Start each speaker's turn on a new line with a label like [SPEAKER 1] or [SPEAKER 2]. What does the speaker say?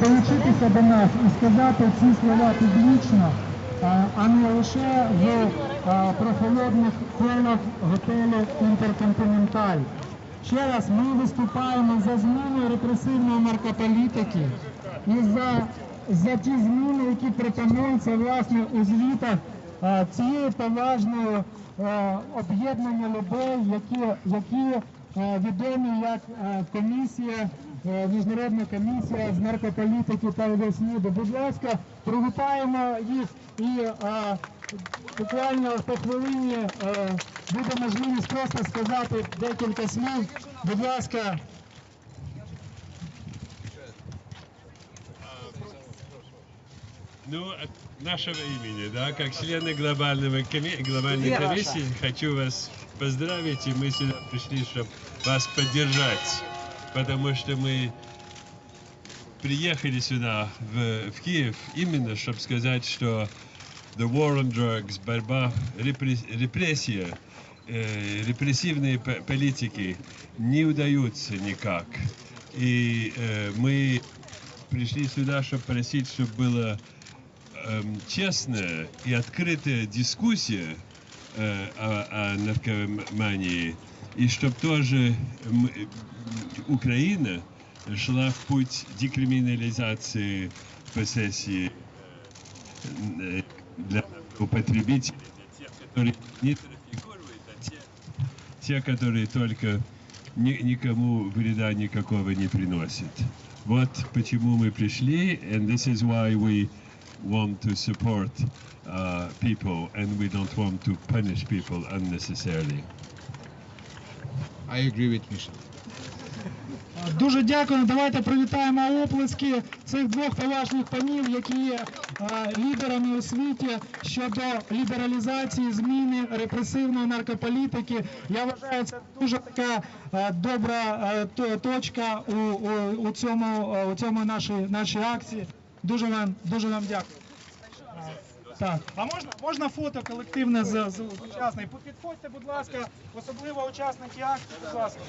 [SPEAKER 1] долучитися до нас і сказати ці слова публічно, а, не лише в прохолодних колах готелю Інтерконтиненталь. Ще раз, ми виступаємо за зміну репресивної наркополітики і за, ті зміни, які пропонуються власне у звітах цієї поважної об'єднання людей, які, які відомі як комісія, міжнародна комісія з наркополітики та ОВСНІДу. Будь ласка, привітаємо їх і буквально по хвилині буде можливість просто сказати декілька слів. Будь ласка,
[SPEAKER 2] Ну, от нашего имени, да, как члены глобального коми- глобальной комиссии, хочу вас поздравить, и мы сюда пришли, чтобы вас поддержать, потому что мы приехали сюда, в, в Киев, именно, чтобы сказать, что the war on drugs, борьба, репрес- репрессия, э, репрессивные политики не удаются никак. И э, мы пришли сюда, чтобы просить, чтобы была эм, честная и открытая дискуссия э, о, о наркомании, и чтобы тоже м, э, Украина шла в путь декриминализации посессии э, для употребителей, для тех, которые не трафикуют, а те, те, которые только ни- никому вреда никакого не приносят. Вот почему мы пришли, and this is why we want to support uh, people, and we don't want to punish people unnecessarily.
[SPEAKER 3] I agree with Misha.
[SPEAKER 1] Дуже дякую. Давайте привітаємо оплески цих двох поважних панів, які є е, лідерами у світі щодо лібералізації зміни репресивної наркополітики. Я вважаю, це дуже така е, добра е, точка у, у, у цьому у цьому нашій нашій акції. Дуже вам дуже вам дякую. Так, а можна можна фото колективне з, з учасників? Підходьте, будь ласка, особливо учасники акції, будь ласка.